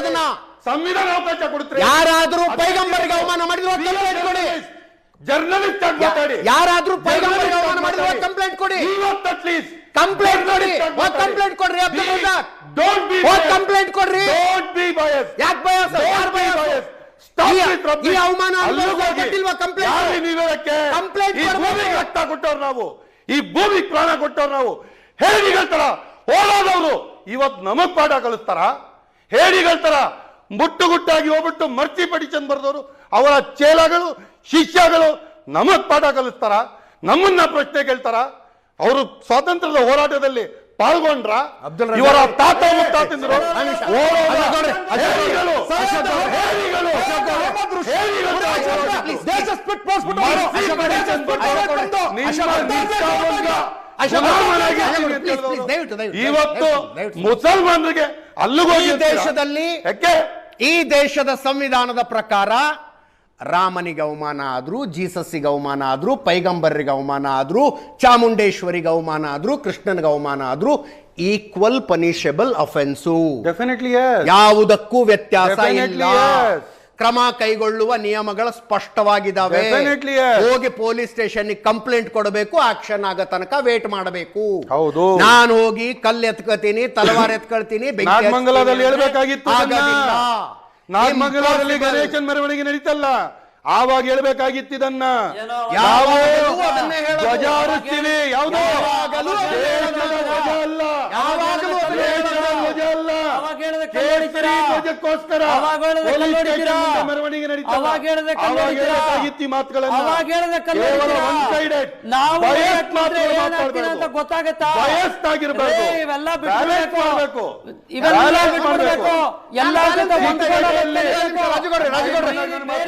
ಅದನ್ನ ಸಂವಿಧಾನ ಅವಕಾಶ ಕೊಡುತ್ತೆ. ಯಾರಾದ್ರೂ ಪೈಗಂಬರಿಗೆ ಅವಮಾನ ಮಾಡಿದ್ರು ಕಂಪ್ಲೇಂಟ್ ಕೊಡಿ. ಜರ್ನಲಿಸ್ಟ್ ಮಾತಾಡಿ. ಯಾರಾದ್ರೂ ಪೈಗಂಬರಿಗೆ ಅವಮಾನ ಮಾಡಿದ್ರು ಕಂಪ್ಲೇಂಟ್ ಕೊಡಿ. ಅಟ್ಲೀಸ್ಟ್ ಕಂಪ್ಲೇಂಟ್ ಕೊಡಿ. ಹೋಗ್ ಕಂಪ್ಲೇಂಟ್ ಕೊಡ್ರಿ ಅಬ್ದುಲ್ ರಜಾಕ್. ಡೋಂಟ್ ಬಿ ಹೋಗ್ ಕಂಪ್ಲೇಂಟ್ ಕೊಡ್ರಿ. ಡೋಂಟ್ ಬಿ ಬಯಸ್ ಯಾಕೆ ಬಯಸ್ ಯಾರ್ ಬಯಸ್ ಈ- ಅವಮಾನ ಅನುಭವಿಸೋಕೆ ಕಂಪ್ಲೇಂಟ್ complaint? ಕಂಪ್ಲೇಂಟ್. ಭೂಮಿಗೆ ರಕ್ತ ಕೊಟ್ಟವ್ರು ನಾವು. ಈ ಭೂಮಿಗೆ ಪ್ರಾಣ ಕೊಟ್ಟವ್ರು ನಾವು. ಹೇಳಿ ಹೇಳ್ತಾರ? ಹೋರಾದವರು ಇವತ್ತು ನಮಗ್ ಪಾಠ ಕಲಿಸ್ತಾರ? ಹೇಳಿಗಳ ತರ ಮುಟ್ಟುಗುಟ್ಟಾಗಿ ಹೋಗ್ಬಿಟ್ಟು ಮರ್ಚಿ ಪಡಿಚಂದ್ ಬರ್ದವರು. ಅವರ ಚೇಲಗಳು ಶಿಷ್ಯಗಳು ನಮಗ್ ಪಾಠ ಕಲಿಸ್ತಾರ ನಮ್ಮನ್ನ ಪ್ರಶ್ನೆ ಕೇಳ್ತಾರ. ಅವರು ಸ್ವಾತಂತ್ರ್ಯದ ಹೋರಾಟದಲ್ಲಿ ಪಾಲ್ಗೊಂಡ್ರ ಅಬ್ದುಲ್ ಇವರ. ತಾತ ಮುತ್ತಾತಿದ್ರು ಇವತ್ತು. ಮುಸಲ್ಮಾನರಿಗೆ ಅಲ್ಲಿಗೆ ಈ ದೇಶದಲ್ಲಿ ಈ ದೇಶದ ಸಂವಿಧಾನದ ಪ್ರಕಾರ ರಾಮನಿಗೆ ಅವಮಾನ ಆದರೂ ಜೀಸಸ್ಸಿಗೆ ಅವಮಾನ ಆದರೂ ಪೈಗಂಬರ್ರಿಗೆ ಅವಮಾನ ಆದರೂ ಚಾಮುಂಡೇಶ್ವರಿಗೆ ಅವಮಾನ ಆದರೂ ಕೃಷ್ಣನಿಗೆ ಅವಮಾನ ಆದರೂ ಈಕ್ವಲ್ ಪನಿಷಬಲ್ ಅಫೆನ್ಸು ಡೆಫಿನೆಟ್ಲಿ ಯಾವುದಕ್ಕೂ ವ್ಯತ್ಯಾಸ ಇಲ್ಲ. ಕ್ರಮ ಕೈಗೊಳ್ಳುವ ನಿಯಮಗಳು ಸ್ಪಷ್ಟವಾಗಿದ್ದಾವೆ ಹೋಗಿ ಪೊಲೀಸ್ ಸ್ಟೇಷನ್ ಕಂಪ್ಲೇಂಟ್ ಕೊಡಬೇಕು ಆಕ್ಷನ್ ಆಗ ತನಕ ವೇಟ್ ಮಾಡಬೇಕು. ಹೌದು. ನಾನು ಹೋಗಿ ಕಲ್ಲು ಎತ್ಕೊತೀನಿ ತಲವಾರ್ ಎತ್ಕೊಳ್ತೀನಿ. ಗಣೇಶನ್ ಮೆರವಣಿಗೆ ನಡೀತಲ್ಲ. ಆವಾಗ ಹೇಳ್ಬೇಕಾಗಿತ್ತು ಇದನ್ನ ಯಾವಾಗಲೂ ಅದನ್ನೇ ಧ್ವಜಕ್ಕೋಸ್ಕರ ಮೆರವಣಿಗೆ ಈ ಮಾತುಗಳನ್ನ.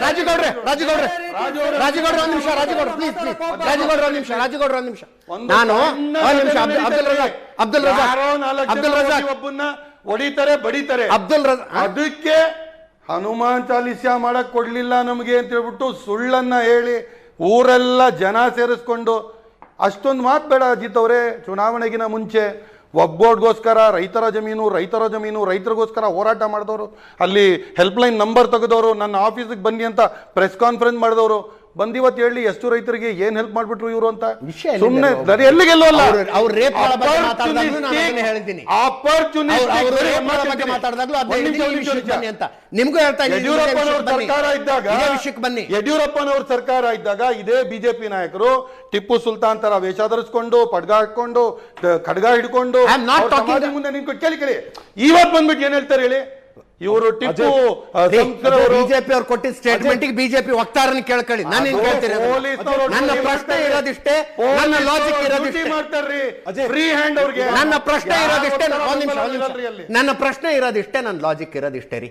ರಾಜುಗೌಡ್ರೆ ರಾಜುಗೌಡ್ರೆ ರಾಜುಗೌಡ್ರೆ ಒಂದ್ ನಿಮಿಷ ರಾಜುಗೌಡ್ರೆ ಪ್ಲೀಸ್ ಪ್ಲೀಸ್ ರಾಜುಗೌಡ್ರೆ ಒಂದ್ ನಿಮಿಷ ರಾಜುಗೌಡ್ರೆ ಒಂದ್ ನಿಮಿಷ ನಾನು ಒಂದ್ ನಿಮಿಷ ಅಬ್ದುಲ್- ರಜಾಕ್ ಅಬ್ದುಲ್ ರಜಾಕ್ ಅಬ್ದುಲ್ ರಜಾಕ್ ಒಬ್ಬನ್ನ ಹೊಡಿತಾರೆ ಬಡಿತಾರೆ. ಅಬ್ದುಲ್ ಅದಕ್ಕೆ ಹನುಮಾನ್ ಚಾಲಿಸ್ಯ ಮಾಡಕ್ ಕೊಡ್ಲಿಲ್ಲ ನಮಗೆ ಅಂತ ಹೇಳ್ಬಿಟ್ಟು ಸುಳ್ಳನ್ನ ಹೇಳಿ ಊರೆಲ್ಲ ಜನ ಸೇರಿಸ್ಕೊಂಡು ಅಷ್ಟೊಂದು ಮಾತು ಬೇಡ ಅಜಿತ್ ಅವರೇ ಚುನಾವಣೆಗಿನ ಮುಂಚೆ ಒಗ್ಗೋಡ್ಗೋಸ್ಕರ ರೈತರ ಜಮೀನು ರೈತರ ಜಮೀನು ರೈತರಿಗೋಸ್ಕರ ಹೋರಾಟ ಮಾಡಿದವರು. ಅಲ್ಲಿ ಹೆಲ್ಪ್ಲೈನ್ ನಂಬರ್ ತೆಗೆದವರು ನನ್ನ ಆಫೀಸಿಗೆ ಬನ್ನಿ ಅಂತ ಪ್ರೆಸ್ ಕಾನ್ಫರೆನ್ಸ್ ಮಾಡಿದವರು. ಬಂದಿವತ್ತು ಹೇಳಿ ಎಷ್ಟು ರೈತರಿಗೆ ಏನ್ ಹೆಲ್ಪ್ ಮಾಡ್ಬಿಟ್ರು ಇವರು ಅಂತ? ವಿಷಯ ಸುಮ್ಮನೆ? ಎಲ್ಲಿಗೆಲ್ಲೋ ಅಲ್ಲ. ಅವ್ರು ಗಳ ಬಗ್ಗೆ ಮಾತಾಡ್ದಾಗ್ಲೂ ನಾನು ಅದನ್ನೇ ಹೇಳಿದ್ದೀನಿ. ಅವ್ರು- ರೇಪ್ಗಳ ಬಗ್ಗೆ ಮಾತಾಡಿದಾಗ್ಲೂ ಅದ್ನೇ ಹೇಳಿದ್ದೀನಿ, ಈ ವಿಷಯಕ್ಕೆ ಬನ್ನಿ ಅಂತ. ನಿಮ್ಗೂ ಹೇಳ್ತಾ ಇದ್ದೀನಿ, ಇದೇ ಯಡಿಯೂರಪ್ಪನವ್ರ ವಿಷಯಕ್ಕೆ ಬನ್ನಿ. ಸರ್ಕಾರ ಇದ್ದಾಗ ಇದೇ ವಿಷಯಕ್ಕೆ ಬನ್ನಿ. ಯಡಿಯೂರಪ್ಪನವ್ರ ಸರ್ಕಾರ ಇದ್ದಾಗ ಇದೇ ಬಿಜೆಪಿ ನಾಯಕರು ಟಿಪ್ಪು ಸುಲ್ತಾನ್ ತರ ವೇಷ ಧರಿಸ್ಕೊಂಡು ಪಡ್ಗ ಹಾಕೊಂಡು ಖಡ್ಗ ಹಿಡ್ಕೊಂಡು I am not ಅವ್ರ talking ಸಮಾಧಿ ಮುಂದೆ ನಿಂತ್ಕೊಂಡು ಕೇಳಿ ಕೇಳಿ. ಇವತ್ ಬಂದ್ಬಿಟ್ಟು ಏನ್ ಹೇಳ್ತಾರೆ ಹೇಳಿ? ಇವರು ಟಿಪ್ಪು ಬಿಜೆಪಿ ಅವ್ರು ಕೊಟ್ಟಿದ್ದ ಸ್ಟೇಟ್ಮೆಂಟ್ ಬಿಜೆಪಿ ವಕ್ತಾರನ ಕೇಳ್ಕೊಳ್ಳಿ. ನಾನು ಏನ್ ಅದು ನನ್ನ ಪ್ರಶ್ನೆ. ಇರೋದಿಷ್ಟೇ? ನನ್ನ ಲಾಜಿಕ್ ಇರೋದಿಷ್ಟೇ? ಫ್ರೀ ಹ್ಯಾಂಡ್ ಅವ್ರಿಗೆ. ನನ್ನ ಪ್ರಶ್ನೆ ಇರೋದಿಷ್ಟೇ? ನನ್ನ ಪ್ರಶ್ನೆ ಇರೋದಿಷ್ಟೇ? ನನ್ನ ಲಾಜಿಕ್ ಇರೋದಿಷ್ಟೇ ರೀ.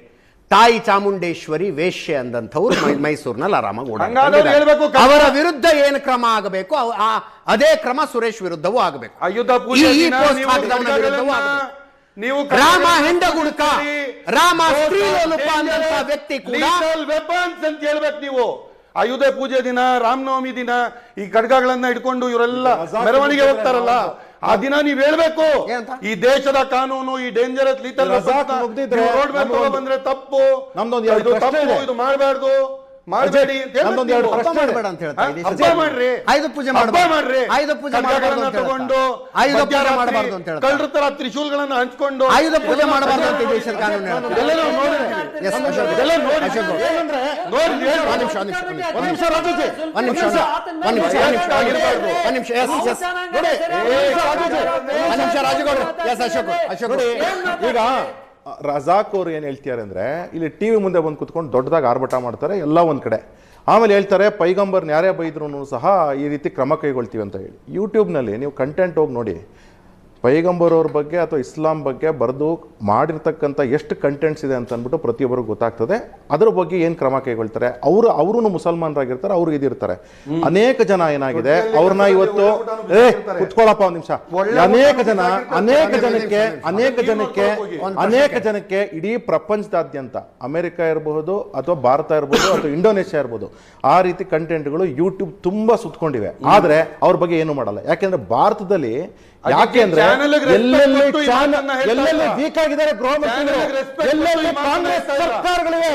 ತಾಯಿ ಚಾಮುಂಡೇಶ್ವರಿ ವೇಶ್ಯೆ ಅಂದಂಥವ್ರು ಮೈಸೂರಿನಲ್ಲಿ ಆರಾಮಾಗಿ ಅವರ ವಿರುದ್ಧ ಏನು ಕ್ರಮ ಆಗಬೇಕು? ಅದೇ ಕ್ರಮ ಸುರೇಶ್ ವಿರುದ್ಧವೂ ಆಗಬೇಕು. ಈ- post ವಿರುದ್ಧವೂ ಆಗಬೇಕು. ನೀವು ರಾಮ ಹೆಂಡ ರಾಮ ಸ್ತ್ರೀ ವ್ಯಕ್ತಿ ಕೂಡ- ವೆಪನ್ಸ್ ಅಂತ ಹೇಳ್ಬೇಕು ನೀವು. ಆಯುಧ ಪೂಜೆ ದಿನ ರಾಮನವಮಿ ದಿನ ಈ ಖಡ್ಗಗಳನ್ನ ಹಿಡ್ಕೊಂಡು ಇವರೆಲ್ಲ ಮೆರವಣಿಗೆ ಹೋಗ್ತಾರಲ್ಲ ಆ ದಿನ ನೀವ್ ಹೇಳ್ಬೇಕು. ಈ ದೇಶದ ಕಾನೂನು ಈ ಡೇಂಜರಸ್ ಲೀತಲ್ ರೋಡ್ ಮೇಲೆ ಬಂದ್ರೆ ತಪ್ಪು. ಇದು ತಪ್ಪು ಇದು ಮಾಡಬಾರ್ದು. ಮಾಡಬೇಡಿ ಅಂತ ಹೇಳ್ಬೇಕು ನಮ್ದೊಂದು ಎರಡು ಪ್ರಶ್ನೆ ಹಬ್ಬ ಮಾಡಬೇಡ ಅಂತ ಹೇಳ್ತಾ ಹಾ? ಇದ್ದೀವಿ. ಹಬ್ಬ ಮಾಡ್ರಿ. ಆಯುಧ ಪೂಜೆ. ಮಾಡ್ರಿ. ಆಯುಧ ಪೂಜೆ ಅಂತ ತಗೊಂಡು ಹೇಳ್ತಾ. ಆಯುಧ ಪೂಜೆ ಮಧ್ಯರಾತ್ರಿ ಅಂತ ಹೇಳ್ತಾ. ಕಳ್ಳರ ತರ ತ್ರಿಶೂಲ್ಗಳನ್ನ ಹಂಚ್ಕೊಂಡು ಆಯುಧ ಪೂಜೆ ಮಾಡಬಾರ್ದು ಅಂತ ದೇಶದ ಕಾನೂನು ಹೇಳ್ತಾ. ನಾವು ಅಶೋಕ್. ನೋಡಿ ಅಶೋಕ್ ಏನಂದ್ರೆ ನೋಡಿ ಹೇಳಿ. ಒಂದ್ ನಿಮಿಷ ಒಂದ್ ನಿಮಿಷ ಒಂದ್ ನಿಮಿಷ. ಒಂದ್ ನಿಮಿಷ ರಾಜಾಜಿ ಒಂದ್ ನಿಮಿಷ ಒಂದ್ ನಿಮಿಷ. ಒಂದ್ ನಿಮಿಷ ಒಂದ್ ನಿಮಿಷ. ಒಂದ್ ನಿಮಿಷ ಎಸ್ ಎಸ್. ನೋಡಿ ಏ, ರಾಜಾಜಿ, ಒಂದ್ ನಿಮಿಷ ರಾಜಗೌಡ್ರು. ಎಸ್ ಅಶೋಕ್ ಅಶೋಕ್ ಈಗ ರಜಾಕ್ ಅವ್ರು ಏನು ಹೇಳ್ತಿದ್ದಾರೆ ಅಂದರೆ ಇಲ್ಲಿ ಟಿ ವಿ ಮುಂದೆ ಬಂದು ಕುತ್ಕೊಂಡು ದೊಡ್ಡದಾಗಿ ಆರ್ಭಟ ಮಾಡ್ತಾರೆ ಎಲ್ಲ ಒಂದು ಕಡೆ. ಆಮೇಲೆ ಹೇಳ್ತಾರೆ ಪೈಗಂಬರ್ನ ಯಾರೇ ಬೈದ್ರು ಸಹ ಈ ರೀತಿ ಕ್ರಮ ಕೈಗೊಳ್ತೀವಿ ಅಂತ ಹೇಳಿ. ಯೂಟ್ಯೂಬ್ನಲ್ಲಿ ನೀವು ಕಂಟೆಂಟ್ ಹೋಗಿ ನೋಡಿ ಪೈಗಂಬರ್ ಅವ್ರ ಬಗ್ಗೆ ಅಥವಾ ಇಸ್ಲಾಂ ಬಗ್ಗೆ ಬರೆದು ಮಾಡಿರ್ತಕ್ಕಂಥ ಎಷ್ಟು ಕಂಟೆಂಟ್ಸ್ ಇದೆ ಅಂತ ಅಂದ್ಬಿಟ್ಟು ಪ್ರತಿಯೊಬ್ಬರಿಗೂ ಗೊತ್ತಾಗ್ತದೆ. ಅದ್ರ ಬಗ್ಗೆ ಏನು ಕ್ರಮ ಕೈಗೊಳ್ತಾರೆ? ಅವರು ಅವರು ಮುಸಲ್ಮಾನರಾಗಿರ್ತಾರೆ ಅವ್ರು ಇದಿರ್ತಾರೆ. ಅನೇಕ ಜನ ಏನಾಗಿದೆ? ಅವ್ರನ್ನ ಇವತ್ತು ಏ ಕುತ್ಕೊಳ್ಳಪ್ಪ ಒಂದು ನಿಮಿಷ. ಅನೇಕ ಜನ ಅನೇಕ ಜನಕ್ಕೆ ಅನೇಕ ಜನಕ್ಕೆ ಅನೇಕ ಜನಕ್ಕೆ ಇಡೀ ಪ್ರಪಂಚದಾದ್ಯಂತ ಅಮೆರಿಕ ಇರಬಹುದು ಅಥವಾ ಭಾರತ ಇರಬಹುದು ಅಥವಾ ಇಂಡೋನೇಷ್ಯಾ ಇರಬಹುದು ಆ ರೀತಿ ಕಂಟೆಂಟ್ಗಳು ಯೂಟ್ಯೂಬ್ ತುಂಬಾ ಸುತ್ಕೊಂಡಿವೆ. ಆದ್ರೆ ಅವ್ರ ಬಗ್ಗೆ ಏನು ಮಾಡಲ್ಲ. ಯಾಕೆಂದ್ರೆ ಭಾರತದಲ್ಲಿ ಯಾಕೆ ಅಂದ್ರೆ ಚಾನೆಲ್ಗೆ respect ಎಲ್ಲೆಲ್ಲಿ ಎಲ್ಲೆಲ್ಲಿ ವೀಕ್ ಆಗಿದ್ದಾರೆ ಗೃಹ ಮಂತ್ರಿಗಳು? ಎಲ್ಲೆಲ್ಲಿ ಕಾಂಗ್ರೆಸ್. ಸರ್ಕಾರಗಳಿವೆ?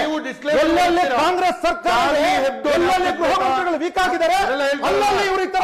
ಎಲ್ಲೆಲ್ಲಿ ಕಾಂಗ್ರೆಸ್ ಸರ್ಕಾರ ಎಲ್ಲೆಲ್ಲಿ ಗೃಹ? ಮಂತ್ರಿಗಳು ವೀಕ್ ಆಗಿದ್ದಾರೆ. ಅಲ್ಲಲ್ಲಿ ಇವರು ಈ ತರ